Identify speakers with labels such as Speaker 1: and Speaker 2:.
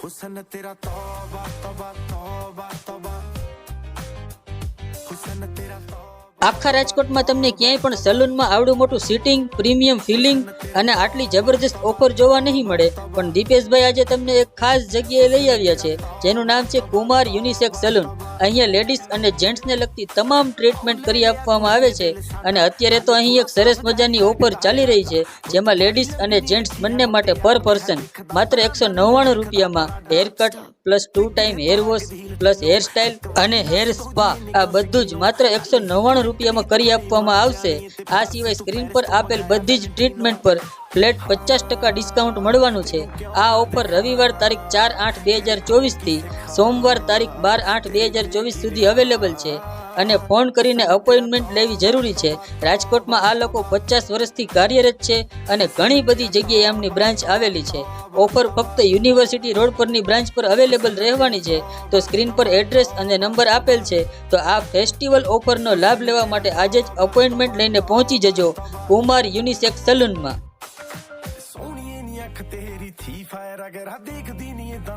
Speaker 1: हुसन तेरा तौबा तौबा तौबा तौबा हुसन तेरा तौबा
Speaker 2: આખા રાજકોટમાં તમને ક્યાંય પણ સલૂનમાં આવડું મોટું સીટિંગ પ્રીમિયમ ફિલિંગ અને આટલી જબરજસ્ત ઓફર જોવા નહીં મળે પણ દીપેશભાઈ આજે તમને એક ખાસ જગ્યાએ લઈ આવ્યા છે જેનું નામ છે કુમાર યુનિસેક્સ સલૂન અહીંયા લેડીઝ અને જેન્ટ્સને લગતી તમામ ટ્રીટમેન્ટ કરી આપવામાં આવે છે અને અત્યારે તો અહીં એક સરસ મજાની ઓફર ચાલી રહી છે, જેમાં લેડીઝ અને જેન્ટ્સ બંને માટે પર પર્સન માત્ર એકસો નવ્વાણું રૂપિયામાં haircut plus two time hair wash, plus hairstyle અને હેર સ્પા. આ બધું જ માત્ર એકસો નવ્વાણું રૂપિયામાં કરી આપવામાં આવશે. આ સિવાય સ્ક્રીન પર આપેલ બધી જ ટ્રીટમેન્ટ પર ફ્લેટ પચાસ ટકા ડિસ્કાઉન્ટ મળવાનું છે. આ ઓફર રવિવાર તારીખ ચાર આઠ બે હજાર ચોવીસથી સોમવાર તારીખ બાર આઠ બે હજાર ચોવીસ સુધી અવેલેબલ છે. અને ફોન કરીને અપોઇન્ટમેન્ટ લેવી જરૂરી છે. રાજકોટમાં આ લોકો પચાસ વર્ષથી કાર્યરત છે અને ઘણી બધી જગ્યાએ એમની બ્રાન્ચ આવેલી છે. ઓફર ફક્ત યુનિવર્સિટી રોડ પરની બ્રાન્ચ પર અવેલેબલ રહેવાની છે. તો સ્ક્રીન પર એડ્રેસ અને નંબર આપેલ છે. તો આ ફેસ્ટિવલ ઓફરનો લાભ લેવા માટે આજે જ અપોઇન્ટમેન્ટ લઈને પહોંચી જજો. કુમાર યુનિસેક્સ સલૂનમાં.